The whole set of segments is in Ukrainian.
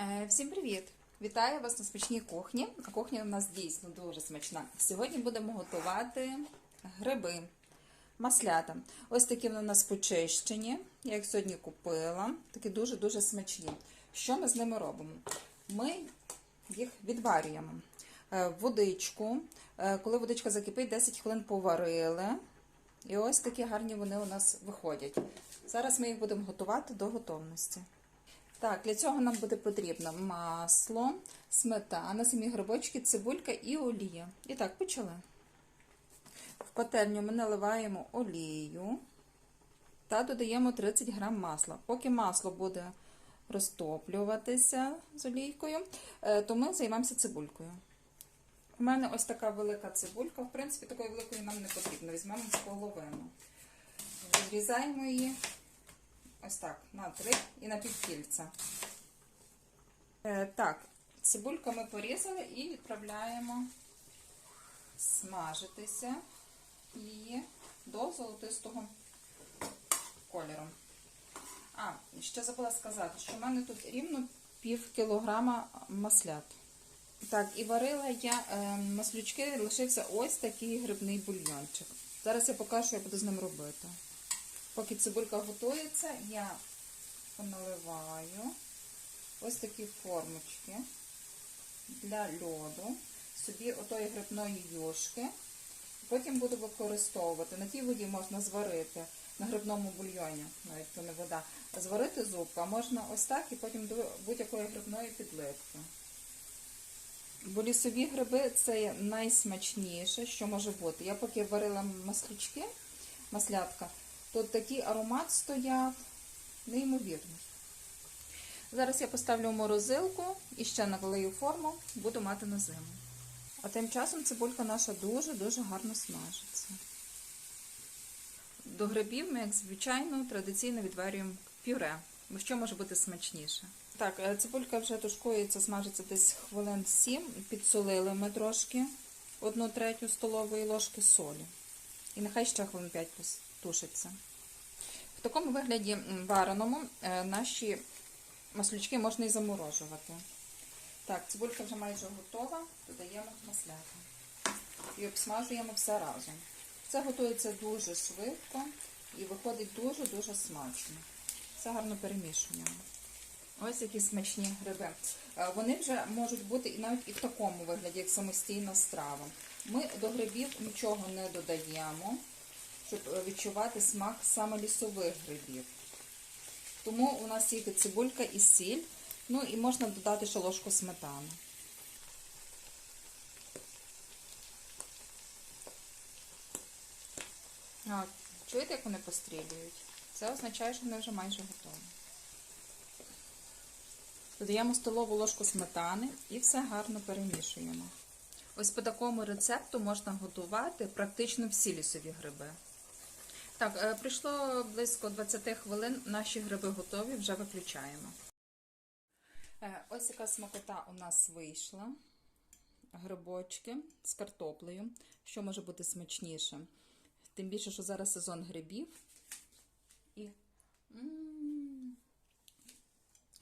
Е, Всім привіт! Вітаю вас на смачній кухні. Кухня у нас дійсно дуже смачна. Сьогодні будемо готувати гриби, маслята. Ось такі вони у нас почищені. Я їх сьогодні купила. Такі дуже-дуже смачні. Що ми з ними робимо? Ми їх відварюємо. Е, в Водичку. Е, Коли водичка закипить, 10 хвилин поварили. І ось такі гарні вони у нас виходять. Зараз ми їх будемо готувати до готовності. Так, для цього нам буде потрібно масло, сметана, самі грибочки, цибулька і олія. І так, почали. В пательню ми наливаємо олію та додаємо 30 грам масла. Поки масло буде розтоплюватися з олійкою, е, то ми займемося цибулькою. У мене ось така велика цибулька. В принципі, такої великої нам не потрібно. Візьмемо половину. Відрізаємо її ось так, на три і на півкільця. Е, так, цибульку ми порізали і відправляємо смажитися її до золотистого кольору. А, ще забула сказати, що в мене тут рівно пів кілограма маслят. Так, і варила я е, маслючки, лишився ось такий грибний бульйончик. Зараз я покажу, що я буду з ним робити. Поки цибулька готується, я поналиваю ось такі формочки для льоду, собі отої грибної юшки. Потім буду використовувати. На тій воді можна зварити на грибному бульйоні, навіть то не вода, зварити зубку, а можна ось так і потім до будь-якої грибної підливки. Бо лісові гриби це найсмачніше, що може бути. Я поки варила маслючки, маслятка, то такий аромат стояв неймовірний. Зараз я поставлю в морозилку і ще налию форму, буду мати на зиму. А тим часом цибулька наша дуже-дуже гарно смажиться. До грибів ми, як звичайно, традиційно відварюємо пюре, бо що може бути смачніше. Так, е, цибулька вже тушкується, смажиться десь хвилин 7. Підсолили ми трошки одну третю столової ложки солі. І нехай ще хвилин 5 тушиться. В такому вигляді вареному е, наші маслючки можна і заморожувати. Так, цибулька вже майже готова, додаємо маслята. І обсмажуємо все разом. Це готується дуже швидко і виходить дуже-дуже смачно. Все гарно перемішуємо. Ось які смачні гриби. Е, Вони вже можуть бути і навіть і в такому вигляді, як самостійна страва. Ми до грибів нічого не додаємо, щоб е, відчувати смак саме лісових грибів. Тому у нас тільки цибулька і сіль. Ну і можна додати ще ложку сметани. Чуєте, як вони пострілюють? Це означає, що вони вже майже готові. Додаємо столову ложку сметани і все гарно перемішуємо. Ось по такому рецепту можна готувати практично всі лісові гриби. Так, е, прийшло близько 20 хвилин, наші гриби готові, вже виключаємо. Е, Ось яка смакота у нас вийшла. Грибочки з картоплею. Що може бути смачніше? Тим більше, що зараз сезон грибів. І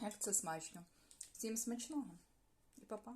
як це смачно. Всім смачного і па-па!